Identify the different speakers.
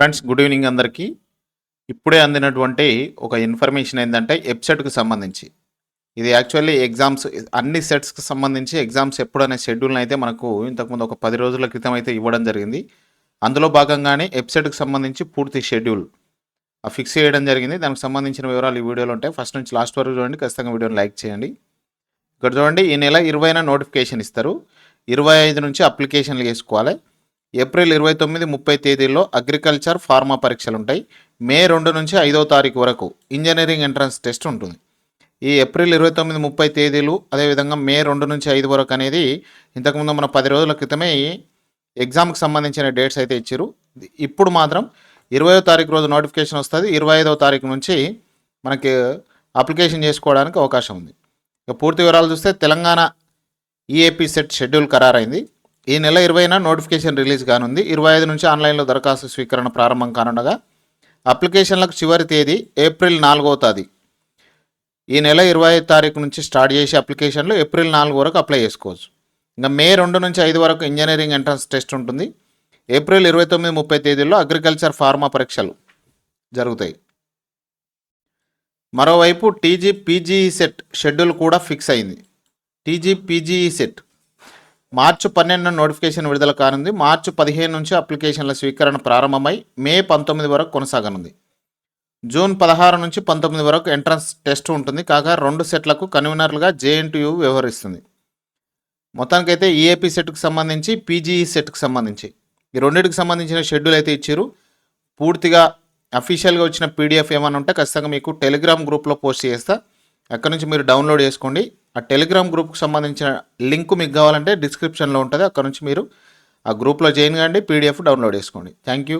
Speaker 1: Friends good evening అందరికీ. ఇప్పుడే అందినటువంటి ఒక ఇన్ఫర్మేషన్ ఏంటంటే వెబ్సైట్కి సంబంధించి. ఇది యాక్చువల్లీ ఎగ్జామ్స్ అన్ని సెట్స్కి సంబంధించి ఎగ్జామ్స్ ఎప్పుడనే షెడ్యూల్ని అయితే మనకు ఇంతకుముందు ఒక పది రోజుల క్రితం అయితే ఇవ్వడం జరిగింది. అందులో భాగంగానే వెబ్సైట్కి సంబంధించి పూర్తి షెడ్యూల్ ఫిక్స్ చేయడం జరిగింది. దానికి సంబంధించిన వివరాలు ఈ వీడియోలో ఉంటాయి. ఫస్ట్ నుంచి లాస్ట్ వరకు చూడండి. ఖచ్చితంగా వీడియోని లైక్ చేయండి. ఇక్కడ చూడండి ఈ నెల ఇరవైన నోటిఫికేషన్ ఇస్తారు. ఇరవై ఐదు నుంచి అప్లికేషన్లు చేసుకోవాలి. ఏప్రిల్ ఇరవై తొమ్మిది ముప్పై తేదీల్లో అగ్రికల్చర్ ఫార్మా పరీక్షలు ఉంటాయి మే రెండు నుంచి ఐదవ తారీఖు వరకు ఇంజనీరింగ్ ఎంట్రన్స్ టెస్ట్ ఉంటుంది. ఈ ఏప్రిల్ ఇరవై తొమ్మిది ముప్పై తేదీలు అదేవిధంగా మే రెండు నుంచి ఐదు వరకు అనేది ఇంతకుముందు మన పది రోజుల క్రితమే ఎగ్జామ్కి సంబంధించిన డేట్స్ అయితే ఇచ్చారు ఇప్పుడు మాత్రం ఇరవయో తారీఖు రోజు నోటిఫికేషన్ వస్తుంది. ఇరవై ఐదవ తారీఖు నుంచి మనకి అప్లికేషన్ చేసుకోవడానికి అవకాశం ఉంది. ఇక పూర్తి వివరాలు చూస్తే తెలంగాణ ఈఏపీ సెట్ షెడ్యూల్ ఖరారైంది. ఈ నెల ఇరవైన నోటిఫికేషన్ రిలీజ్ కానుంది. ఇరవై ఐదు నుంచి ఆన్లైన్లో దరఖాస్తు స్వీకరణ ప్రారంభం కానుండగా అప్లికేషన్లకు చివరి తేదీ ఏప్రిల్ నాలుగవ తేదీ. ఈ నెల ఇరవై ఐదు తారీఖు నుంచి స్టార్ట్ చేసి అప్లికేషన్లు ఏప్రిల్ నాలుగు వరకు అప్లై చేసుకోవచ్చు. ఇంకా మే రెండు నుంచి ఐదు వరకు ఇంజనీరింగ్ ఎంట్రన్స్ టెస్ట్ ఉంటుంది. ఏప్రిల్ ఇరవై తొమ్మిది ముప్పై తేదీల్లో అగ్రికల్చర్ ఫార్మా పరీక్షలు జరుగుతాయి. మరోవైపు టీజీ పీజీఈ సెట్ షెడ్యూల్ కూడా ఫిక్స్ అయింది. టీజీ పీజీఈ సెట్ మార్చి పన్నెండున నోటిఫికేషన్ విడుదల కానుంది. మార్చి పదిహేను నుంచి అప్లికేషన్ల స్వీకరణ ప్రారంభమై మే పంతొమ్మిది వరకు కొనసాగనుంది. జూన్ పదహారు నుంచి పంతొమ్మిది వరకు ఎంట్రన్స్ టెస్ట్ ఉంటుంది. కాగా రెండు సెట్లకు కన్వీనర్లుగా జేఎన్టీయు వ్యవహరిస్తుంది. మొత్తానికైతే ఈఏపీ సెట్కి సంబంధించి పీజీఈ సెట్కి సంబంధించి. ఈ రెండింటికి సంబంధించిన షెడ్యూల్ అయితే ఇచ్చారు. పూర్తిగా అఫీషియల్గా వచ్చిన పీడిఎఫ్ ఏమైనా ఉంటే ఖచ్చితంగా మీకు టెలిగ్రామ్ గ్రూప్లో పోస్ట్ చేస్తా. అక్కడ నుంచి మీరు డౌన్లోడ్ చేసుకోండి. ఆ టెలిగ్రామ్ గ్రూప్కి సంబంధించిన లింక్ మీకు కావాలంటే డిస్క్రిప్షన్లో ఉంటుంది. అక్కడ నుంచి మీరు ఆ గ్రూప్లో జాయిన్ కండి పీడిఎఫ్ డౌన్లోడ్ చేసుకోండి. Thank you